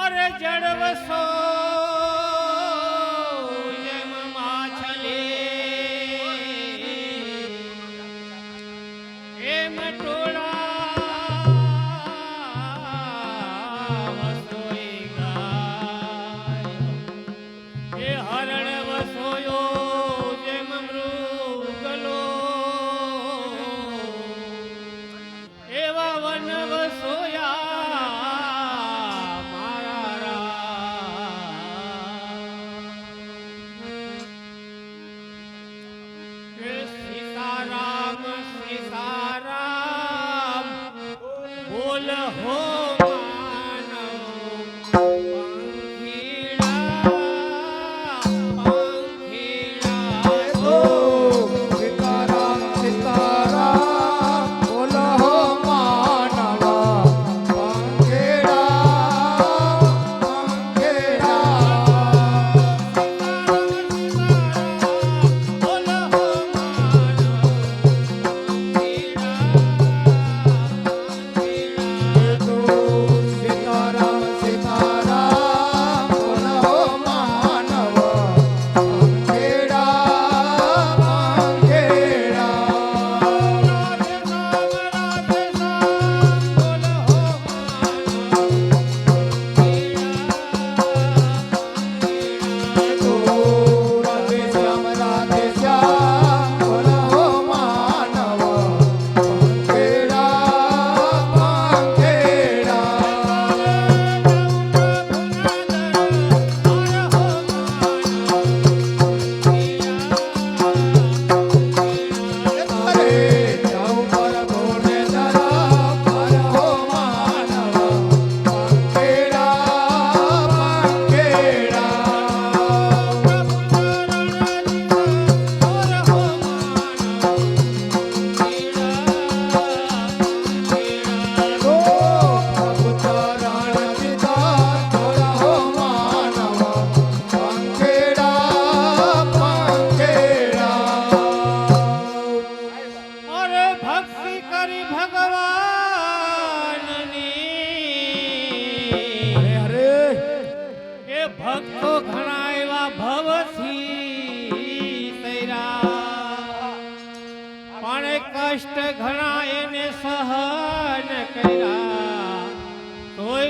અરે જડવસો হো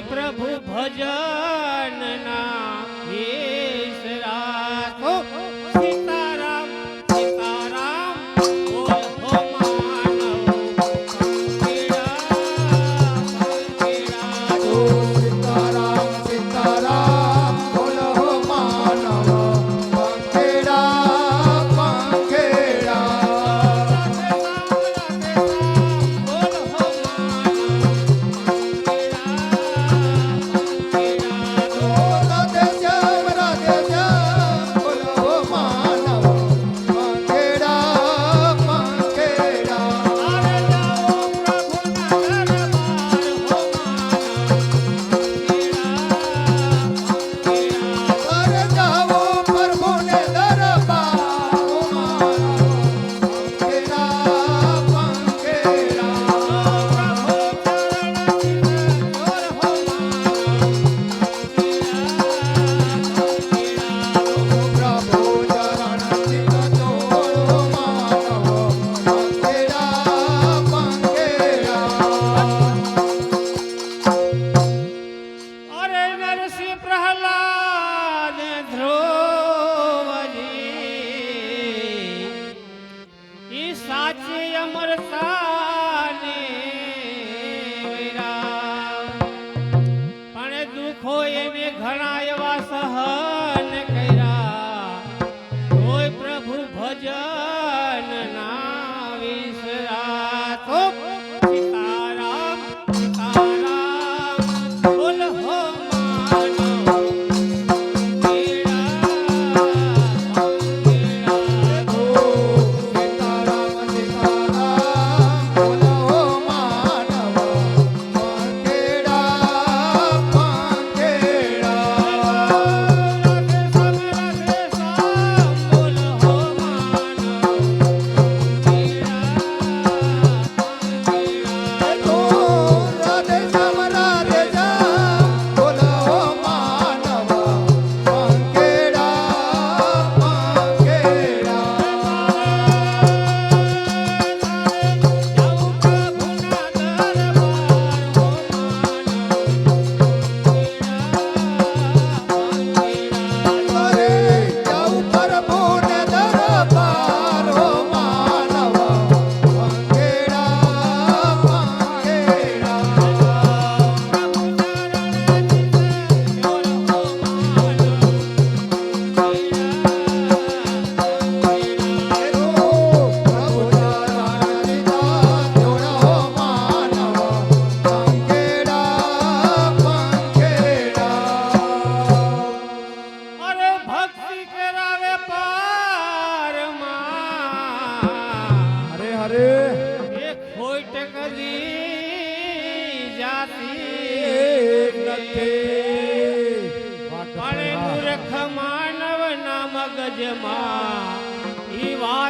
પ્રભુ ભજન ના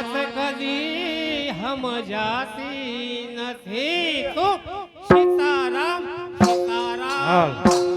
વાત કદી સમજાતી નથી તો સીતારામ સીતારામ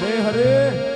હરે હરે.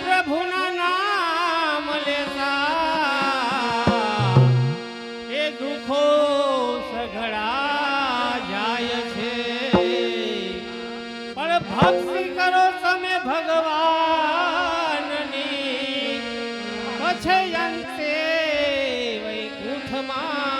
પ્રભુના નામ લેતા એ દુખો સઘળા જાય છે. પણ ભક્તિ કરો તમે ભગવાનની. પછી અંતે વૈકુંઠમાં